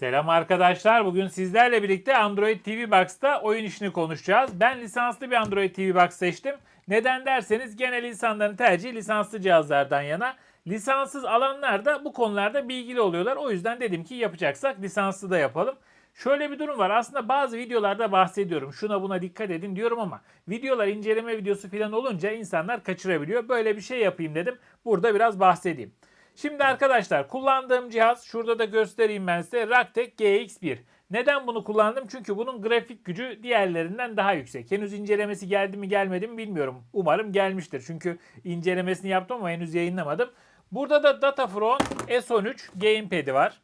Selam arkadaşlar. Bugün sizlerle birlikte Android TV Box'ta oyun işini konuşacağız. Ben lisanslı bir Android TV Box seçtim. Neden derseniz genel insanların tercihi lisanslı cihazlardan yana. Lisanssız alanlar da bu konularda bilgili oluyorlar. O yüzden dedim ki yapacaksak lisanslı da yapalım. Şöyle bir durum var. Aslında bazı videolarda bahsediyorum. Şuna buna dikkat edin diyorum ama videolar inceleme videosu falan olunca insanlar kaçırabiliyor. Böyle bir şey yapayım dedim. Burada biraz bahsedeyim. Şimdi arkadaşlar kullandığım cihaz şurada da göstereyim ben size Raktek GX1. Neden bunu kullandım? Çünkü bunun grafik gücü diğerlerinden daha yüksek. Henüz incelemesi geldi mi gelmedi mi bilmiyorum. Umarım gelmiştir. Çünkü incelemesini yaptım ama henüz yayınlamadım. Burada da Datafront S13 Gamepad'i var.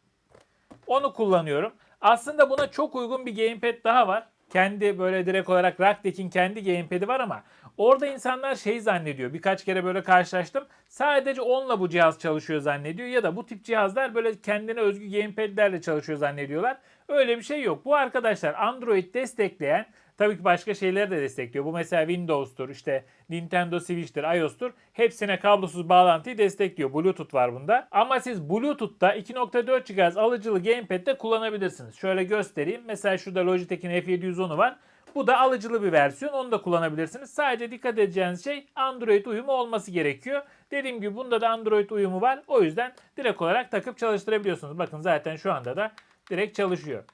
Onu kullanıyorum. Aslında buna çok uygun bir gamepad daha var. Kendi böyle direkt olarak Raktek'in kendi gamepad'i var ama orada insanlar şey zannediyor. Birkaç kere böyle karşılaştım. Sadece onunla bu cihaz çalışıyor zannediyor ya da bu tip cihazlar böyle kendine özgü gamepad'lerle çalışıyor zannediyorlar. Öyle bir şey yok. Bu arkadaşlar Android destekleyen Tabii ki başka şeyleri de destekliyor. Bu mesela Windows'tur, işte Nintendo Switch'tir, iOS'tur. Hepsine kablosuz bağlantıyı destekliyor. Bluetooth var bunda. Ama siz Bluetooth'ta 2.4 GHz alıcılı gamepad'de kullanabilirsiniz. Şöyle göstereyim. Mesela şurada Logitech'in F710'u var. Bu da alıcılı bir versiyon. Onu da kullanabilirsiniz. Sadece dikkat edeceğiniz şey Android uyumu olması gerekiyor. Dediğim gibi bunda da Android uyumu var. O yüzden direkt olarak takıp çalıştırabiliyorsunuz. Bakın zaten şu anda da direkt çalışıyor.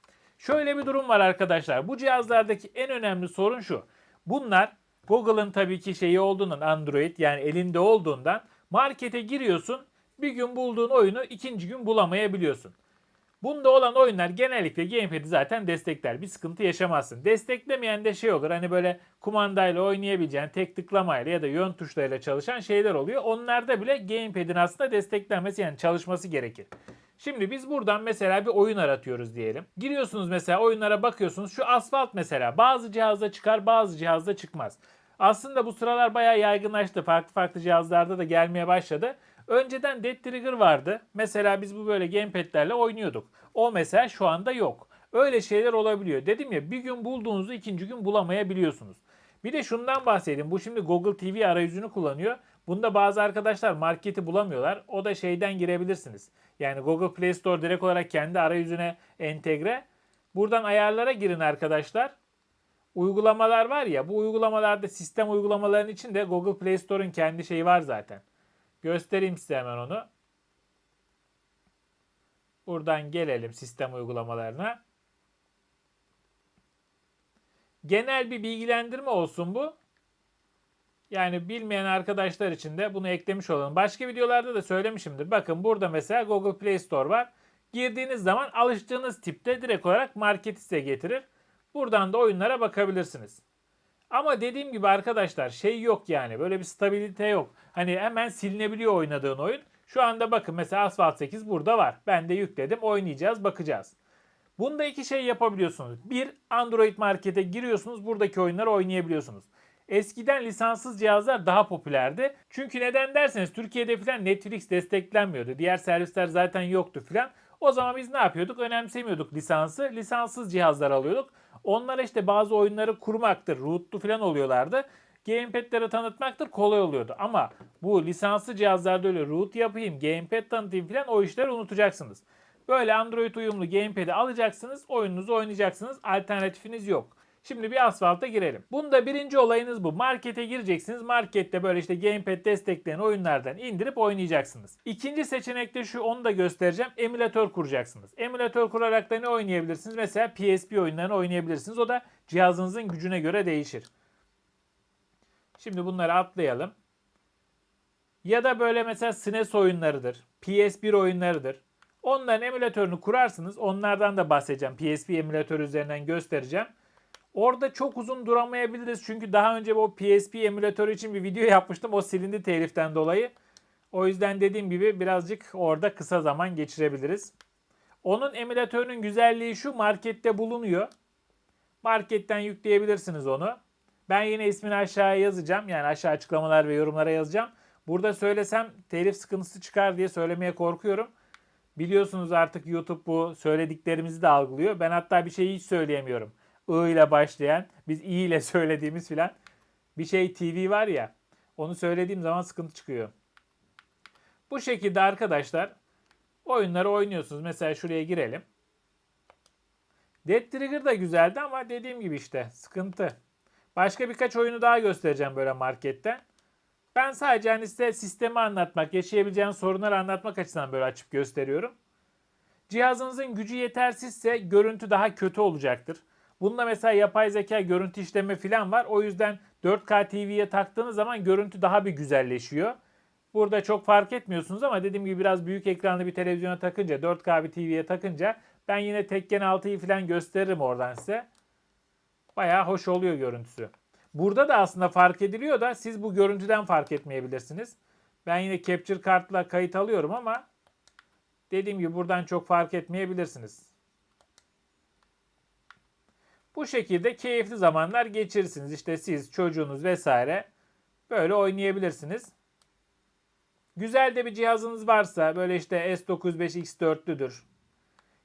Şöyle bir durum var arkadaşlar. Bu cihazlardaki en önemli sorun şu. Bunlar Google'ın tabii ki şeyi olduğundan Android yani elinde olduğundan markete giriyorsun. Bir gün bulduğun oyunu ikinci gün bulamayabiliyorsun. Bunda olan oyunlar genellikle gamepad'i zaten destekler. Bir sıkıntı yaşamazsın. Desteklemeyen de şey olur. Hani böyle kumandayla oynayabileceğin tek tıklamayla ya da yön tuşlarıyla çalışan şeyler oluyor. Onlarda bile gamepad'in aslında desteklenmesi yani çalışması gerekir. Şimdi biz buradan mesela bir oyun aratıyoruz diyelim. Giriyorsunuz mesela oyunlara bakıyorsunuz. Şu asfalt mesela bazı cihazda çıkar bazı cihazda çıkmaz. Aslında bu sıralar bayağı yaygınlaştı. Farklı farklı cihazlarda da gelmeye başladı. Önceden Dead Trigger vardı. Mesela biz bu böyle gamepad'lerle oynuyorduk. O mesela şu anda yok. Öyle şeyler olabiliyor. Dedim ya bir gün bulduğunuzu ikinci gün bulamayabiliyorsunuz. Bir de şundan bahsedeyim. Bu şimdi Google TV arayüzünü kullanıyor. Bunda bazı arkadaşlar marketi bulamıyorlar. O da şeyden girebilirsiniz. Yani Google Play Store direkt olarak kendi arayüzüne entegre. Buradan ayarlara girin arkadaşlar. Uygulamalar var ya bu uygulamalarda sistem uygulamalarının içinde Google Play Store'un kendi şeyi var zaten. Göstereyim size hemen onu. Buradan gelelim sistem uygulamalarına. Genel bir bilgilendirme olsun bu. Yani bilmeyen arkadaşlar için de bunu eklemiş olalım. Başka videolarda da söylemişimdir. Bakın burada mesela Google Play Store var. Girdiğiniz zaman alıştığınız tipte direkt olarak marketi size getirir. Buradan da oyunlara bakabilirsiniz. Ama dediğim gibi arkadaşlar şey yok yani böyle bir stabilite yok. Hani hemen silinebiliyor oynadığın oyun. Şu anda bakın mesela Asphalt 8 burada var. Ben de yükledim oynayacağız bakacağız. Bunda iki şey yapabiliyorsunuz. Bir Android markete giriyorsunuz buradaki oyunları oynayabiliyorsunuz. Eskiden lisanssız cihazlar daha popülerdi. Çünkü neden derseniz Türkiye'de falan Netflix desteklenmiyordu. Diğer servisler zaten yoktu falan. O zaman biz ne yapıyorduk? Önemsemiyorduk lisansı. Lisanssız cihazlar alıyorduk. Onlara işte bazı oyunları kurmaktır, rootlu falan oluyorlardı. Gamepad'leri tanıtmaktır kolay oluyordu. Ama bu lisanslı cihazlarda öyle root yapayım, gamepad tanıtayım falan o işleri unutacaksınız. Böyle Android uyumlu gamepad'i alacaksınız, oyununuzu oynayacaksınız. Alternatifiniz yok. Şimdi bir asfalta girelim. Bunda birinci olayınız bu. Markete gireceksiniz. Markette böyle işte gamepad destekleyen oyunlardan indirip oynayacaksınız. İkinci seçenek de şu onu da göstereceğim. Emülatör kuracaksınız. Emülatör kurarak da ne oynayabilirsiniz? Mesela PSP oyunlarını oynayabilirsiniz. O da cihazınızın gücüne göre değişir. Şimdi bunları atlayalım. Ya da böyle mesela SNES oyunlarıdır. PS1 oyunlarıdır. Onların emülatörünü kurarsınız. Onlardan da bahsedeceğim. PSP emülatörü üzerinden göstereceğim. Orada çok uzun duramayabiliriz. Çünkü daha önce o PSP emülatörü için bir video yapmıştım. O silindi teliften dolayı. O yüzden dediğim gibi birazcık orada kısa zaman geçirebiliriz. Onun emülatörünün güzelliği şu markette bulunuyor. Marketten yükleyebilirsiniz onu. Ben yine ismini aşağıya yazacağım. Yani aşağı açıklamalar ve yorumlara yazacağım. Burada söylesem telif sıkıntısı çıkar diye söylemeye korkuyorum. Biliyorsunuz artık YouTube bu söylediklerimizi de algılıyor. Ben hatta bir şeyi hiç söyleyemiyorum. I ile başlayan, biz I ile söylediğimiz filan bir şey TV var ya. Onu söylediğim zaman sıkıntı çıkıyor. Bu şekilde arkadaşlar oyunları oynuyorsunuz. Mesela şuraya girelim. Dead Trigger da güzeldi ama dediğim gibi işte sıkıntı. Başka birkaç oyunu daha göstereceğim böyle marketten. Ben sadece hani size sistemi anlatmak, yaşayabileceğiniz sorunları anlatmak açısından böyle açıp gösteriyorum. Cihazınızın gücü yetersizse görüntü daha kötü olacaktır. Bunda mesela yapay zeka görüntü işleme falan var. O yüzden 4K TV'ye taktığınız zaman görüntü daha bir güzelleşiyor. Burada çok fark etmiyorsunuz ama dediğim gibi biraz büyük ekranlı bir televizyona takınca, 4K bir TV'ye takınca ben yine Tekken 6'yı falan gösteririm oradan size. Bayağı hoş oluyor görüntüsü. Burada da aslında fark ediliyor da siz bu görüntüden fark etmeyebilirsiniz. Ben yine capture kartla kayıt alıyorum ama dediğim gibi buradan çok fark etmeyebilirsiniz. Bu şekilde keyifli zamanlar geçirirsiniz. İşte siz, çocuğunuz vesaire böyle oynayabilirsiniz. Güzel de bir cihazınız varsa böyle işte S95X4'lüdür.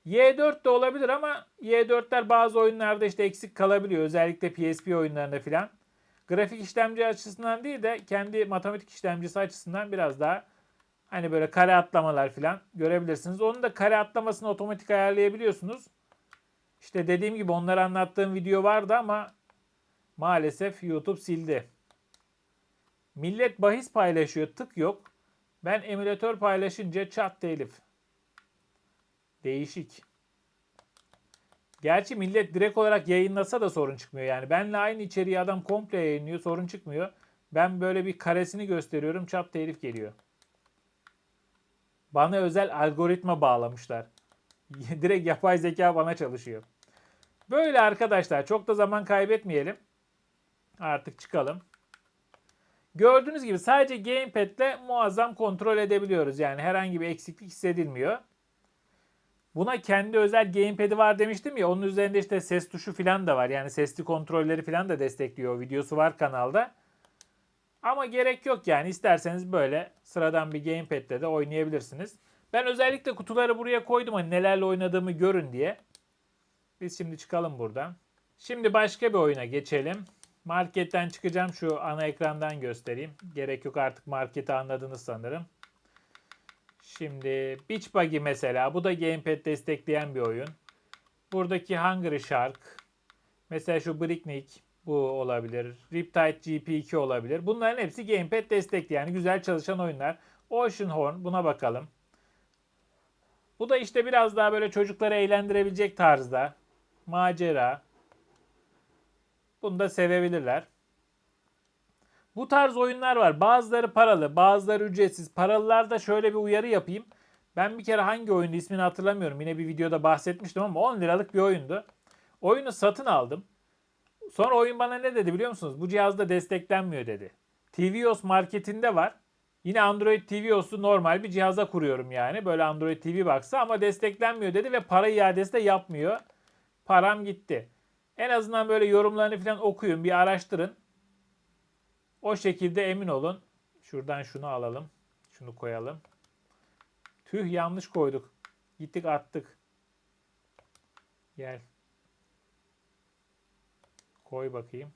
Y4 de olabilir ama Y4'ler bazı oyunlarda işte eksik kalabiliyor. Özellikle PSP oyunlarında filan. Grafik işlemci açısından değil de kendi matematik işlemcisi açısından biraz daha hani böyle kare atlamalar filan görebilirsiniz. Onun da kare atlamasını otomatik ayarlayabiliyorsunuz. İşte dediğim gibi onları anlattığım video vardı ama maalesef YouTube sildi. Millet bahis paylaşıyor, tık yok. Ben emülatör paylaşınca çat telif. Değişik. Gerçi millet direkt olarak yayınlasa da sorun çıkmıyor yani. Benle aynı içeriği adam komple yayınlıyor, sorun çıkmıyor. Ben böyle bir karesini gösteriyorum, çat telif geliyor. Bana özel algoritma bağlamışlar. direkt yapay zeka bana çalışıyor. Böyle arkadaşlar çok da zaman kaybetmeyelim. Artık çıkalım. Gördüğünüz gibi sadece gamepad ile muazzam kontrol edebiliyoruz. Yani herhangi bir eksiklik hissedilmiyor. Buna kendi özel gamepad'i var demiştim ya. Onun üzerinde işte ses tuşu falan da var. Yani sesli kontrolleri falan da destekliyor. Videosu var kanalda. Ama gerek yok yani. İsterseniz böyle sıradan bir gamepad'le de oynayabilirsiniz. Ben özellikle kutuları buraya koydum hani nelerle oynadığımı görün diye. Biz şimdi çıkalım buradan. Şimdi başka bir oyuna geçelim. Marketten çıkacağım şu ana ekrandan göstereyim. Gerek yok artık marketi anladınız sanırım. Şimdi Beach Buggy mesela bu da gamepad destekleyen bir oyun. Buradaki Hungry Shark mesela şu Bricknick bu olabilir. Riptide GP2 olabilir. Bunların hepsi gamepad destekli yani güzel çalışan oyunlar. Ocean Horn buna bakalım. Bu da işte biraz daha böyle çocukları eğlendirebilecek tarzda. Macera. Bunu da sevebilirler. Bu tarz oyunlar var. Bazıları paralı, bazıları ücretsiz. Paralılarda şöyle bir uyarı yapayım. Ben bir kere hangi oyundu ismini hatırlamıyorum. Yine bir videoda bahsetmiştim ama 10 liralık bir oyundu. Oyunu satın aldım. Sonra oyun bana ne dedi biliyor musunuz? Bu cihazda desteklenmiyor dedi. TVOS marketinde var. Yine Android TVOS'u normal bir cihaza kuruyorum yani. Böyle Android TV baksa ama desteklenmiyor dedi ve para iadesi de yapmıyor. Param gitti. En azından böyle yorumlarını falan okuyun, bir araştırın. O şekilde emin olun. Şuradan şunu alalım. Şunu koyalım. Tüh yanlış koyduk. Gittik attık. Gel. Koy bakayım.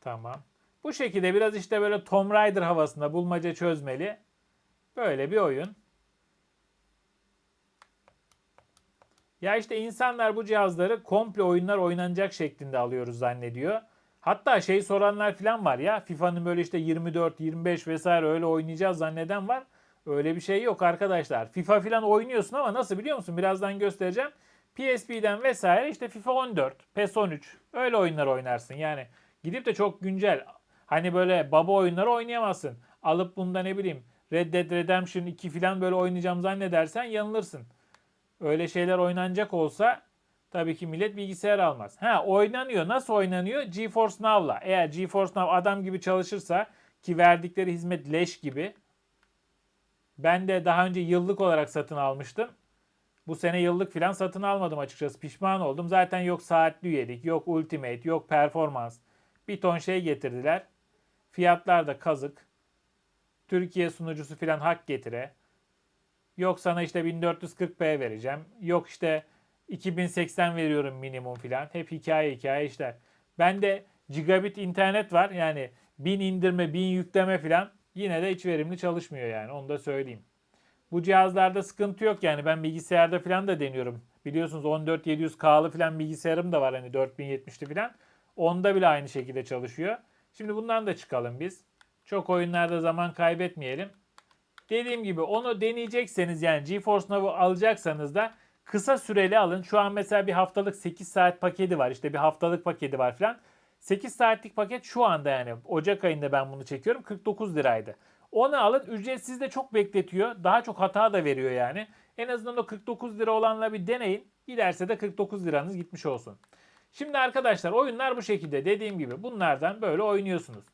Tamam. Bu şekilde biraz işte böyle Tomb Raider havasında bulmaca çözmeli. Böyle bir oyun. Ya işte insanlar bu cihazları komple oyunlar oynanacak şeklinde alıyoruz zannediyor. Hatta şey soranlar falan var ya FIFA'nın böyle işte 24, 25 vesaire öyle oynayacağız zanneden var. Öyle bir şey yok arkadaşlar. FIFA falan oynuyorsun ama nasıl biliyor musun? Birazdan göstereceğim. PSP'den vesaire işte FIFA 14, PES 13 öyle oyunlar oynarsın. Yani gidip de çok güncel hani böyle baba oyunları oynayamazsın. Alıp bunda ne bileyim Red Dead Redemption 2 falan böyle oynayacağım zannedersen yanılırsın. Öyle şeyler oynanacak olsa tabii ki millet bilgisayar almaz. Ha oynanıyor. Nasıl oynanıyor? GeForce Now'la. Eğer GeForce Now adam gibi çalışırsa ki verdikleri hizmet leş gibi. Ben de daha önce yıllık olarak satın almıştım. Bu sene yıllık falan satın almadım açıkçası. Pişman oldum. Zaten yok saatli üyelik, yok ultimate, yok performans. Bir ton şey getirdiler. Fiyatlar da kazık. Türkiye sunucusu falan hak getire. Yok sana işte 1440p vereceğim. Yok işte 2080 veriyorum minimum filan. Hep hikaye hikaye işler. Bende gigabit internet var. Yani 1000 indirme, 1000 yükleme filan. Yine de hiç verimli çalışmıyor yani. Onu da söyleyeyim. Bu cihazlarda sıkıntı yok yani. Ben bilgisayarda filan da deniyorum. Biliyorsunuz 14700K'lı falan bilgisayarım da var hani 4070'li falan. Onda bile aynı şekilde çalışıyor. Şimdi bundan da çıkalım biz. Çok oyunlarda zaman kaybetmeyelim. Dediğim gibi onu deneyecekseniz yani GeForce Now'u alacaksanız da kısa süreli alın. Şu an mesela bir haftalık 8 saat paketi var. İşte bir haftalık paketi var falan. 8 saatlik paket şu anda yani Ocak ayında ben bunu çekiyorum 49 liraydı. Onu alın ücretsiz de çok bekletiyor. Daha çok hata da veriyor yani. En azından o 49 lira olanla bir deneyin. Giderse de 49 liranız gitmiş olsun. Şimdi arkadaşlar oyunlar bu şekilde dediğim gibi bunlardan böyle oynuyorsunuz.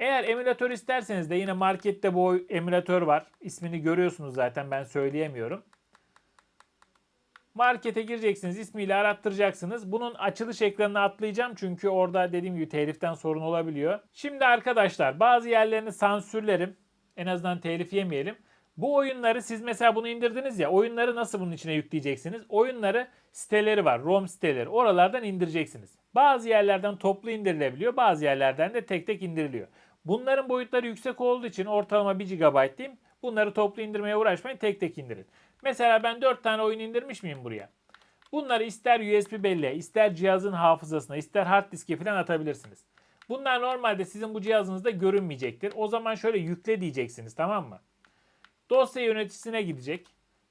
Eğer emülatör isterseniz de yine markette bu emülatör var. İsmini görüyorsunuz zaten ben söyleyemiyorum. Markete gireceksiniz, ismiyle arattıracaksınız. Bunun açılış ekranına atlayacağım çünkü orada dediğim gibi teliften sorun olabiliyor. Şimdi arkadaşlar bazı yerlerini sansürlerim. En azından telif yemeyelim. Bu oyunları siz mesela bunu indirdiniz ya oyunları nasıl bunun içine yükleyeceksiniz? Oyunları siteleri var, ROM siteleri. Oralardan indireceksiniz. Bazı yerlerden toplu indirilebiliyor, bazı yerlerden de tek tek indiriliyor. Bunların boyutları yüksek olduğu için ortalama 1 GB diyeyim. Bunları toplu indirmeye uğraşmayın, tek tek indirin. Mesela ben 4 tane oyun indirmiş miyim buraya? Bunları ister USB belleğe, ister cihazın hafızasına, ister hard diske falan atabilirsiniz. Bunlar normalde sizin bu cihazınızda görünmeyecektir. O zaman şöyle yükle diyeceksiniz tamam mı? Dosya yöneticisine gidecek.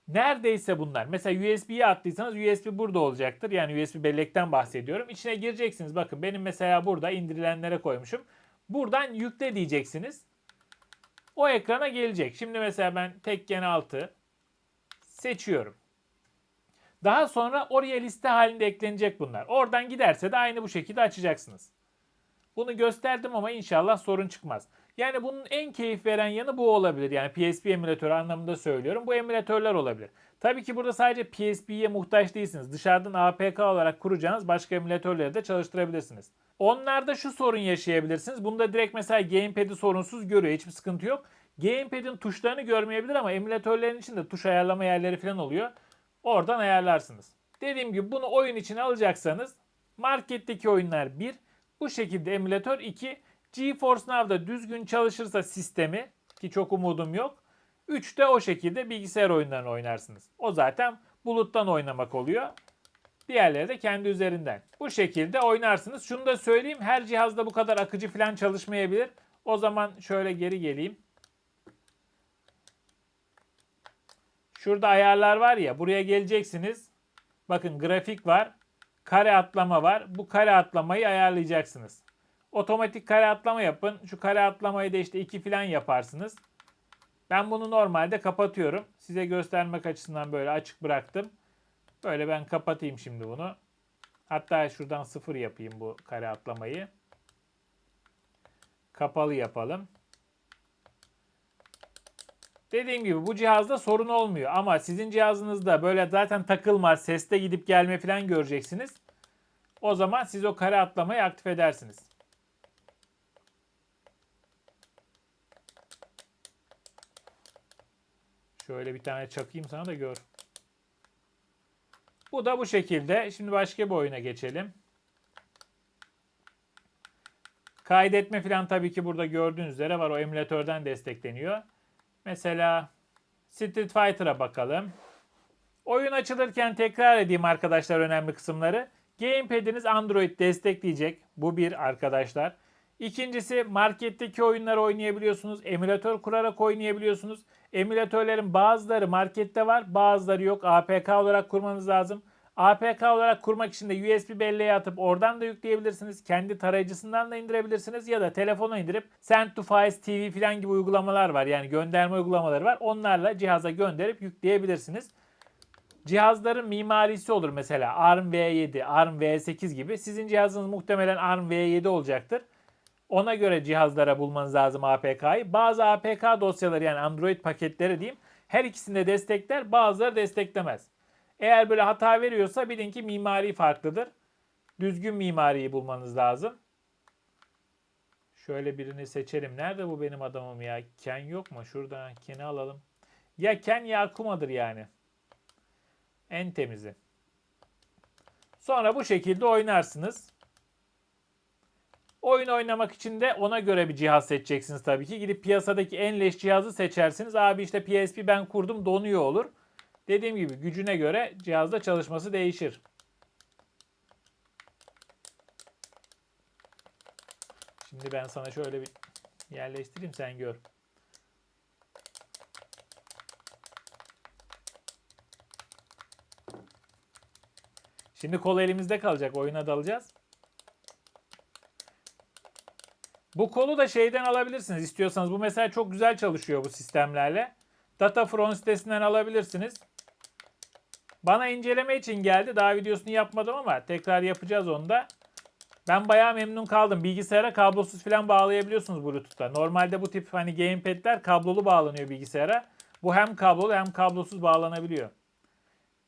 Neredeyse bunlar. Mesela USB'ye attıysanız USB burada olacaktır. Yani USB bellekten bahsediyorum. İçine gireceksiniz. Bakın benim mesela burada indirilenlere koymuşum. Buradan yükle diyeceksiniz. O ekrana gelecek. Şimdi mesela ben Tekken 6 seçiyorum. Daha sonra oraya liste halinde eklenecek bunlar. Oradan giderse de aynı bu şekilde açacaksınız. Bunu gösterdim ama inşallah sorun çıkmaz. Yani bunun en keyif veren yanı bu olabilir. Yani PSP emülatörü anlamında söylüyorum. Bu emülatörler olabilir. Tabii ki burada sadece PSP'ye muhtaç değilsiniz. Dışarıdan APK olarak kuracağınız başka emülatörleri de çalıştırabilirsiniz. Onlarda şu sorun yaşayabilirsiniz. Bunda direkt mesela gamepad'i sorunsuz görüyor. Hiçbir sıkıntı yok. Gamepad'in tuşlarını görmeyebilir ama emülatörlerin içinde tuş ayarlama yerleri falan oluyor. Oradan ayarlarsınız. Dediğim gibi bunu oyun için alacaksanız marketteki oyunlar 1, bu şekilde emülatör 2, GeForce Now'da düzgün çalışırsa sistemi ki çok umudum yok. 3 de o şekilde bilgisayar oyunlarını oynarsınız. O zaten buluttan oynamak oluyor. Diğerleri de kendi üzerinden. Bu şekilde oynarsınız. Şunu da söyleyeyim her cihazda bu kadar akıcı falan çalışmayabilir. O zaman şöyle geri geleyim. Şurada ayarlar var ya buraya geleceksiniz. Bakın grafik var. Kare atlama var. Bu kare atlamayı ayarlayacaksınız. Otomatik kare atlama yapın. Şu kare atlamayı da işte 2 falan yaparsınız. Ben bunu normalde kapatıyorum. Size göstermek açısından böyle açık bıraktım. Böyle ben kapatayım şimdi bunu. Hatta şuradan sıfır yapayım bu kare atlamayı. Kapalı yapalım. Dediğim gibi bu cihazda sorun olmuyor ama sizin cihazınızda böyle zaten takılmaz, seste gidip gelme falan göreceksiniz. O zaman siz o kare atlamayı aktif edersiniz. Şöyle bir tane çakayım sana da gör. Bu da bu şekilde. Şimdi başka bir oyuna geçelim. Kaydetme falan tabii ki burada gördüğünüz üzere var. O emülatörden destekleniyor. Mesela Street Fighter'a bakalım. Oyun açılırken tekrar edeyim arkadaşlar önemli kısımları. Gamepad'iniz Android destekleyecek. Bu bir arkadaşlar. İkincisi marketteki oyunları oynayabiliyorsunuz. Emülatör kurarak oynayabiliyorsunuz. Emülatörlerin bazıları markette var, bazıları yok. APK olarak kurmanız lazım. APK olarak kurmak için de USB belleğe atıp oradan da yükleyebilirsiniz. Kendi tarayıcısından da indirebilirsiniz ya da telefona indirip Send to Files TV falan gibi uygulamalar var. Yani gönderme uygulamaları var. Onlarla cihaza gönderip yükleyebilirsiniz. Cihazların mimarisi olur mesela ARM V7, ARM V8 gibi. Sizin cihazınız muhtemelen ARM V7 olacaktır. Ona göre cihazlara bulmanız lazım APK'yı. Bazı APK dosyaları yani Android paketleri diyeyim her ikisinde destekler bazıları desteklemez. Eğer böyle hata veriyorsa bilin ki mimari farklıdır. Düzgün mimariyi bulmanız lazım. Şöyle birini seçelim. Nerede bu benim adamım ya? Ken yok mu? Şuradan Ken'i alalım. Ya Ken ya Akuma'dır yani. En temizi. Sonra bu şekilde oynarsınız. Oyun oynamak için de ona göre bir cihaz seçeceksiniz tabii ki. Gidip piyasadaki en leş cihazı seçersiniz. Abi işte PSP ben kurdum donuyor olur. Dediğim gibi gücüne göre cihazda çalışması değişir. Şimdi ben sana şöyle bir yerleştireyim sen gör. Şimdi kol elimizde kalacak. Oyuna dalacağız. Bu kolu da şeyden alabilirsiniz istiyorsanız. Bu mesela çok güzel çalışıyor bu sistemlerle. Datafront sitesinden alabilirsiniz. Bana inceleme için geldi. Daha videosunu yapmadım ama tekrar yapacağız onu da. Ben bayağı memnun kaldım. Bilgisayara kablosuz falan bağlayabiliyorsunuz Bluetooth'ta. Normalde bu tip hani gamepad'ler kablolu bağlanıyor bilgisayara. Bu hem kablolu hem kablosuz bağlanabiliyor.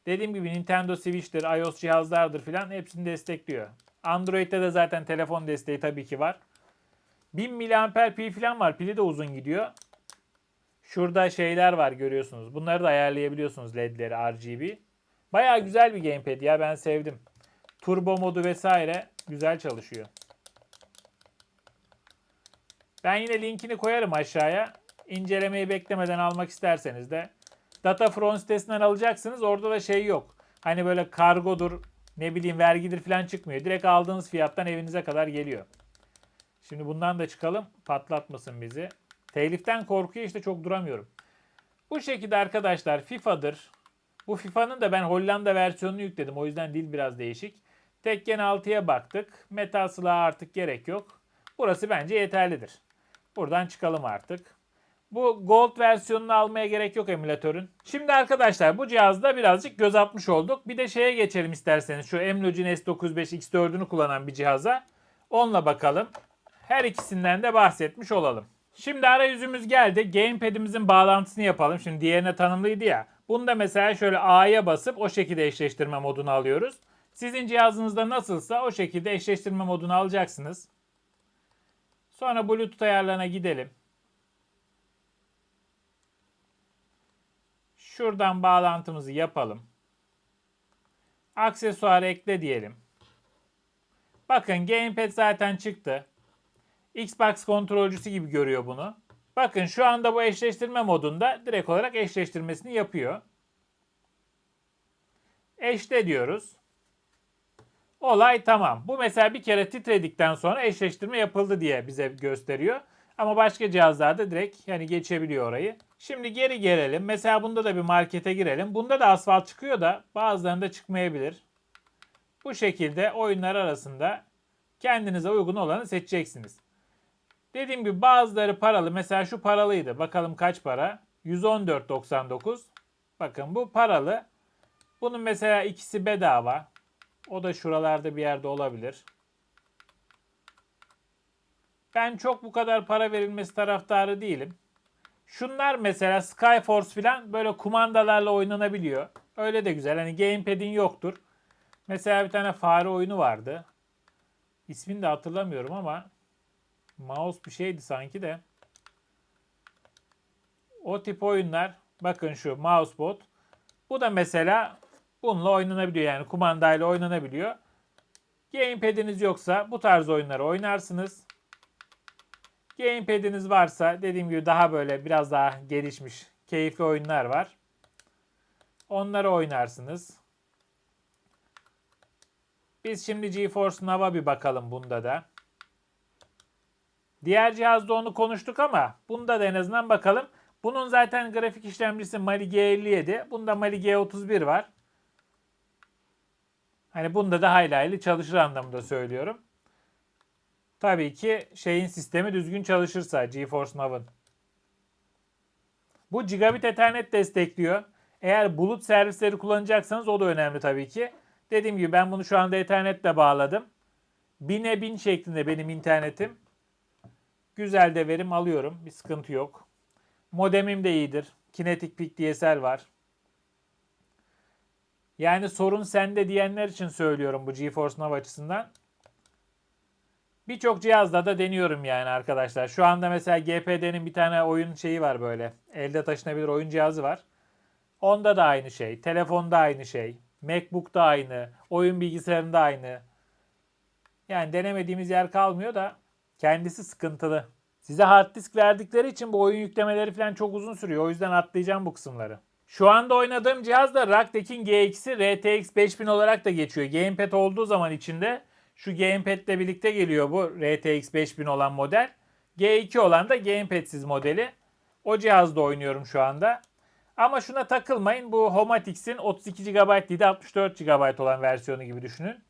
Dediğim gibi Nintendo Switch'tir, iOS cihazlardır filan hepsini destekliyor. Android'de de zaten telefon desteği tabii ki var. 1000 mAh pil falan var. Pili de uzun gidiyor. Şurada şeyler var görüyorsunuz. Bunları da ayarlayabiliyorsunuz LED'leri RGB. Bayağı güzel bir gamepad ya ben sevdim. Turbo modu vesaire güzel çalışıyor. Ben yine linkini koyarım aşağıya. İncelemeyi beklemeden almak isterseniz de Datafront sitesinden alacaksınız. Orada da şey yok. Hani böyle kargodur, ne bileyim vergidir falan çıkmıyor. Direkt aldığınız fiyattan evinize kadar geliyor. Şimdi bundan da çıkalım. Patlatmasın bizi. Teliften korkuyor işte çok duramıyorum. Bu şekilde arkadaşlar FIFA'dır. Bu FIFA'nın da ben Hollanda versiyonunu yükledim. O yüzden dil biraz değişik. Tekken 6'ya baktık. Metal silahı artık gerek yok. Burası bence yeterlidir. Buradan çıkalım artık. Bu Gold versiyonunu almaya gerek yok emülatörün. Şimdi arkadaşlar bu cihazda birazcık göz atmış olduk. Bir de şeye geçelim isterseniz. Şu Emlogin S95 X4'ünü kullanan bir cihaza. Onunla bakalım. Her ikisinden de bahsetmiş olalım. Şimdi arayüzümüz geldi. Gamepad'imizin bağlantısını yapalım. Şimdi diğerine tanımlıydı ya. Bunda mesela şöyle A'ya basıp o şekilde eşleştirme modunu alıyoruz. Sizin cihazınızda nasılsa o şekilde eşleştirme modunu alacaksınız. Sonra Bluetooth ayarlarına gidelim. Şuradan bağlantımızı yapalım. Aksesuar ekle diyelim. Bakın Gamepad zaten çıktı. Xbox kontrolcüsü gibi görüyor bunu. Bakın şu anda bu eşleştirme modunda direkt olarak eşleştirmesini yapıyor. Eşle diyoruz. Olay tamam. Bu mesela bir kere titredikten sonra eşleştirme yapıldı diye bize gösteriyor. Ama başka cihazlarda direkt yani geçebiliyor orayı. Şimdi geri gelelim. Mesela bunda da bir markete girelim. Bunda da asfalt çıkıyor da bazılarında çıkmayabilir. Bu şekilde oyunlar arasında kendinize uygun olanı seçeceksiniz. Dediğim gibi bazıları paralı. Mesela şu paralıydı. Bakalım kaç para? 114.99. Bakın bu paralı. Bunun mesela ikisi bedava. O da şuralarda bir yerde olabilir. Ben çok bu kadar para verilmesi taraftarı değilim. Şunlar mesela Skyforce falan böyle kumandalarla oynanabiliyor. Öyle de güzel. Hani gamepad'in yoktur. Mesela bir tane fare oyunu vardı. İsmini de hatırlamıyorum ama mouse bir şeydi sanki de. O tip oyunlar bakın şu mousebot. Bu da mesela bununla oynanabiliyor yani kumandayla oynanabiliyor. Gamepad'iniz yoksa bu tarz oyunları oynarsınız. Gamepad'iniz varsa dediğim gibi daha böyle biraz daha gelişmiş keyifli oyunlar var. Onları oynarsınız. Biz şimdi GeForce Now'a bir bakalım bunda da. Diğer cihazda onu konuştuk ama bunda da en azından bakalım. Bunun zaten grafik işlemcisi Mali G57. Bunda Mali G31 var. Hani bunda da hayli hayli çalışır anlamında söylüyorum. Tabii ki şeyin sistemi düzgün çalışırsa GeForce Now'ın. Bu gigabit ethernet destekliyor. Eğer bulut servisleri kullanacaksanız o da önemli tabii ki. Dediğim gibi ben bunu şu anda ethernetle bağladım. 1000'e 1000 şeklinde benim internetim. Güzel de verim alıyorum. Bir sıkıntı yok. Modemim de iyidir. Kinetic Peak DSL var. Yani sorun sende diyenler için söylüyorum bu GeForce Now açısından. Birçok cihazda da deniyorum yani arkadaşlar. Şu anda mesela GPD'nin bir tane oyun şeyi var böyle. Elde taşınabilir oyun cihazı var. Onda da aynı şey. Telefonda aynı şey. Macbook'ta aynı. Oyun bilgisayarında aynı. Yani denemediğimiz yer kalmıyor da kendisi sıkıntılı. Size hard disk verdikleri için bu oyun yüklemeleri falan çok uzun sürüyor. O yüzden atlayacağım bu kısımları. Şu anda oynadığım cihaz da Raktek'in GX'i RTX 5000 olarak da geçiyor. Gamepad olduğu zaman içinde şu Gamepad ile birlikte geliyor bu RTX 5000 olan model. G2 olan da Gamepad'siz modeli. O cihazda oynuyorum şu anda. Ama şuna takılmayın. Bu Homatix'in 32 GB değil de 64 GB olan versiyonu gibi düşünün.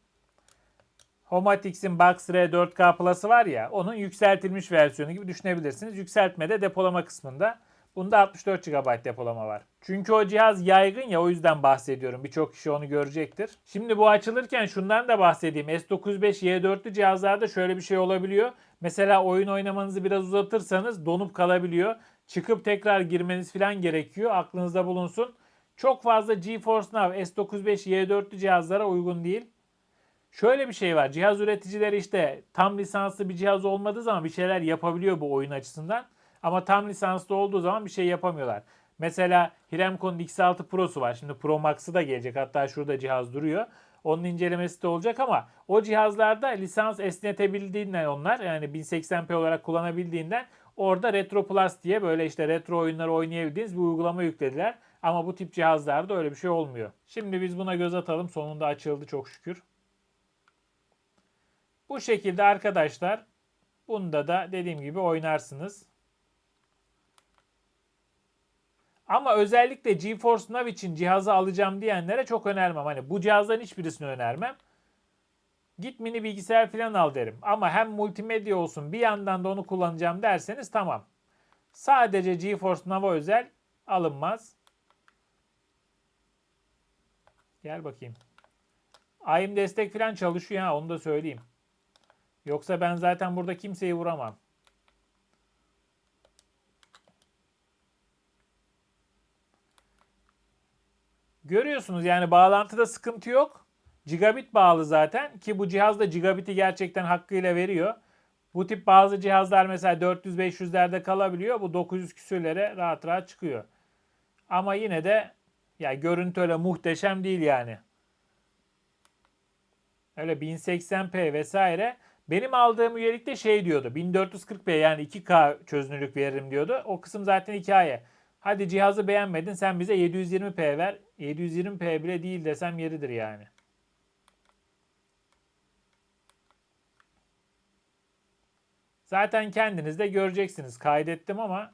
Homatix'in Box R 4K Plus'ı var ya onun yükseltilmiş versiyonu gibi düşünebilirsiniz. Yükseltmede depolama kısmında. Bunda 64 GB depolama var. Çünkü o cihaz yaygın ya o yüzden bahsediyorum. Birçok kişi onu görecektir. Şimdi bu açılırken şundan da bahsedeyim. S95Y4'lü cihazlarda şöyle bir şey olabiliyor. Mesela oyun oynamanızı biraz uzatırsanız donup kalabiliyor. Çıkıp tekrar girmeniz falan gerekiyor. Aklınızda bulunsun. Çok fazla GeForce Now S95Y4'lü cihazlara uygun değil. Şöyle bir şey var. Cihaz üreticileri işte tam lisanslı bir cihaz olmadığı zaman bir şeyler yapabiliyor bu oyun açısından. Ama tam lisanslı olduğu zaman bir şey yapamıyorlar. Mesela Hiremco'nun X6 Pro'su var. Şimdi Pro Max'ı da gelecek. Hatta şurada cihaz duruyor. Onun incelemesi de olacak ama o cihazlarda lisans esnetebildiğinden onlar yani 1080p olarak kullanabildiğinden orada Retro Plus diye böyle işte retro oyunları oynayabildiğiniz bir uygulama yüklediler. Ama bu tip cihazlarda öyle bir şey olmuyor. Şimdi biz buna göz atalım. Sonunda açıldı çok şükür. Bu şekilde arkadaşlar bunda da dediğim gibi oynarsınız. Ama özellikle GeForce Now için cihazı alacağım diyenlere çok önermem. Hani bu cihazların hiçbirisini önermem. Git mini bilgisayar falan al derim. Ama hem multimedya olsun bir yandan da onu kullanacağım derseniz tamam. Sadece GeForce Now'a özel alınmaz. Gel bakayım. AIM destek falan çalışıyor ha onu da söyleyeyim. Yoksa ben zaten burada kimseyi vuramam. Görüyorsunuz yani bağlantıda sıkıntı yok. Gigabit bağlı zaten ki bu cihaz da gigabit'i gerçekten hakkıyla veriyor. Bu tip bazı cihazlar mesela 400-500'lerde kalabiliyor. Bu 900 küsürlere rahat rahat çıkıyor. Ama yine de ya görüntü öyle muhteşem değil yani. Öyle 1080p vesaire. Benim aldığım üyelikte şey diyordu. 1440p yani 2K çözünürlük veririm diyordu. O kısım zaten hikaye. Hadi cihazı beğenmedin sen bize 720p ver. 720p bile değil desem yeridir yani. Zaten kendiniz de göreceksiniz. Kaydettim ama.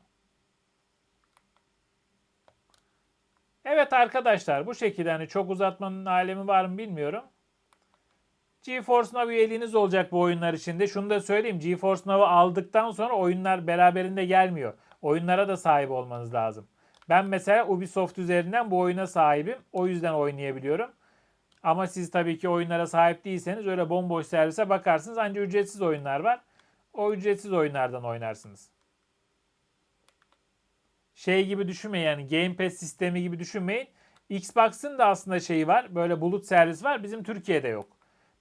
Evet arkadaşlar bu şekilde hani çok uzatmanın alemi var mı bilmiyorum. GeForce Now üyeliğiniz olacak bu oyunlar içinde. Şunu da söyleyeyim. GeForce Now'ı aldıktan sonra oyunlar beraberinde gelmiyor. Oyunlara da sahip olmanız lazım. Ben mesela Ubisoft üzerinden bu oyuna sahibim. O yüzden oynayabiliyorum. Ama siz tabii ki oyunlara sahip değilseniz öyle bomboş servise bakarsınız. Ancak ücretsiz oyunlar var. O ücretsiz oyunlardan oynarsınız. Şey gibi düşünmeyin yani Game Pass sistemi gibi düşünmeyin. Xbox'ın da aslında şeyi var. Böyle bulut servis var. Bizim Türkiye'de yok.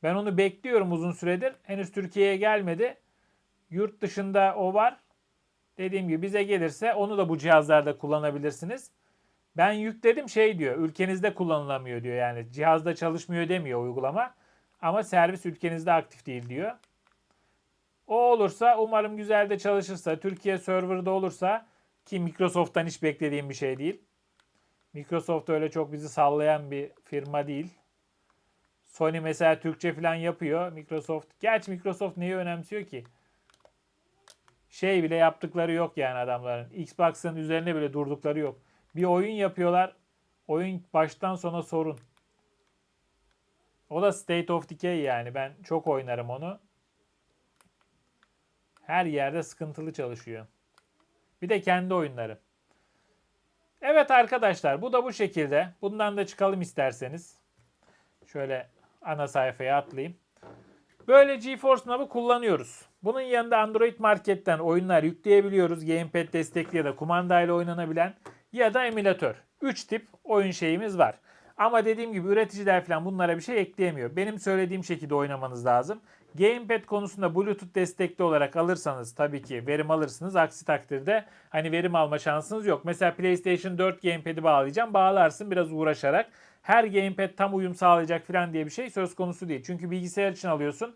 Ben onu bekliyorum uzun süredir. Henüz Türkiye'ye gelmedi. Yurt dışında o var. Dediğim gibi bize gelirse onu da bu cihazlarda kullanabilirsiniz. Ben yükledim şey diyor. Ülkenizde kullanılamıyor diyor. Yani cihazda çalışmıyor demiyor uygulama. Ama servis ülkenizde aktif değil diyor. O olursa umarım güzel de çalışırsa, Türkiye serverda olursa ki Microsoft'tan hiç beklediğim bir şey değil. Microsoft öyle çok bizi sallayan bir firma değil. Sony mesela Türkçe falan yapıyor. Microsoft, gerçi Microsoft neyi önemsiyor ki? Şey bile yaptıkları yok yani adamların. Xbox'ın üzerine bile durdukları yok. Bir oyun yapıyorlar. Oyun baştan sona sorun. O da State of Decay yani. Ben çok oynarım onu. Her yerde sıkıntılı çalışıyor. Bir de kendi oyunları. Evet arkadaşlar bu da bu şekilde. Bundan da çıkalım isterseniz. Şöyle ana sayfaya atlayayım. Böyle GeForce Now'ı kullanıyoruz. Bunun yanında Android Market'ten oyunlar yükleyebiliyoruz. Gamepad destekli ya da kumandayla oynanabilen ya da emülatör. 3 tip oyun şeyimiz var. Ama dediğim gibi üreticiler falan bunlara bir şey ekleyemiyor. Benim söylediğim şekilde oynamanız lazım. Gamepad konusunda Bluetooth destekli olarak alırsanız tabii ki verim alırsınız. Aksi takdirde hani verim alma şansınız yok. Mesela PlayStation 4 Gamepad'i bağlayacağım. Bağlarsın biraz uğraşarak. Her Gamepad tam uyum sağlayacak falan diye bir şey söz konusu değil. Çünkü bilgisayar için alıyorsun.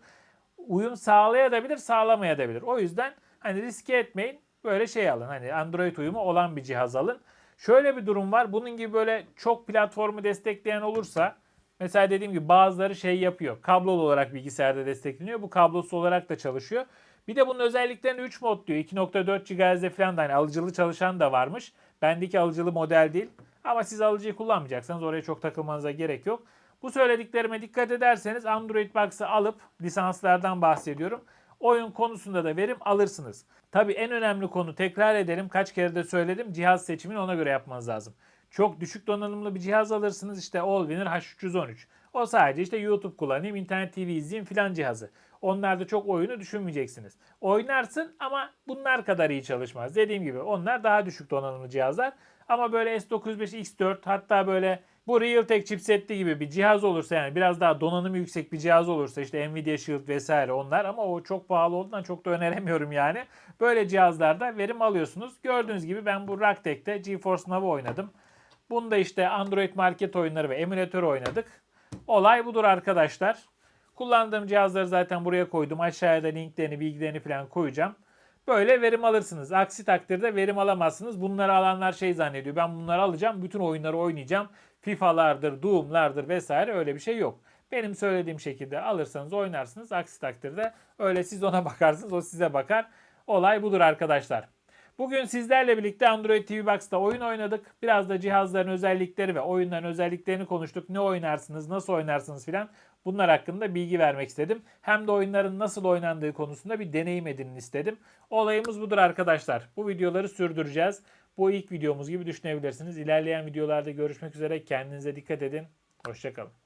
Uyum sağlayabilir, sağlamayabilir. O yüzden hani riske etmeyin. Böyle şey alın. Hani Android uyumu olan bir cihaz alın. Şöyle bir durum var. Bunun gibi böyle çok platformu destekleyen olursa mesela dediğim gibi bazıları şey yapıyor. Kablolu olarak bilgisayarda destekleniyor. Bu kablosuz olarak da çalışıyor. Bir de bunun özelliklerini 3 mod diyor. 2.4 GHz'de falan da hani alıcılı çalışan da varmış. Bendeki alıcılı model değil. Ama siz alıcıyı kullanmayacaksanız oraya çok takılmanıza gerek yok. Bu söylediklerime dikkat ederseniz Android Box'ı alıp lisanslardan bahsediyorum. Oyun konusunda da verim alırsınız. Tabii en önemli konu tekrar edelim kaç kere de söyledim cihaz seçimini ona göre yapmanız lazım. Çok düşük donanımlı bir cihaz alırsınız işte Allwinner H313. O sadece işte YouTube kullanayım, internet TV izleyeyim filan cihazı. Onlarda çok oyunu düşünmeyeceksiniz. Oynarsın ama bunlar kadar iyi çalışmaz. Dediğim gibi onlar daha düşük donanımlı cihazlar. Ama böyle S905 X4 hatta böyle bu Realtek chipsetli gibi bir cihaz olursa yani biraz daha donanımı yüksek bir cihaz olursa işte Nvidia Shield vesaire onlar ama o çok pahalı olduğundan çok da öneremiyorum yani. Böyle cihazlarda verim alıyorsunuz. Gördüğünüz gibi ben bu Raktek'te GeForce Now oynadım. Bunda işte Android market oyunları ve emülatör oynadık. Olay budur arkadaşlar. Kullandığım cihazları zaten buraya koydum. Aşağıya da linklerini, bilgilerini falan koyacağım. Böyle verim alırsınız. Aksi takdirde verim alamazsınız. Bunları alanlar şey zannediyor. Ben bunları alacağım. Bütün oyunları oynayacağım. FIFA'lardır, Doom'lardır vesaire öyle bir şey yok. Benim söylediğim şekilde alırsanız oynarsınız. Aksi takdirde öyle siz ona bakarsınız. O size bakar. Olay budur arkadaşlar. Bugün sizlerle birlikte Android TV Box'ta oyun oynadık. Biraz da cihazların özellikleri ve oyunların özelliklerini konuştuk. Ne oynarsınız, nasıl oynarsınız filan. Bunlar hakkında bilgi vermek istedim. Hem de oyunların nasıl oynandığı konusunda bir deneyim edinin istedim. Olayımız budur arkadaşlar. Bu videoları sürdüreceğiz. Bu ilk videomuz gibi düşünebilirsiniz. İlerleyen videolarda görüşmek üzere. Kendinize dikkat edin. Hoşçakalın.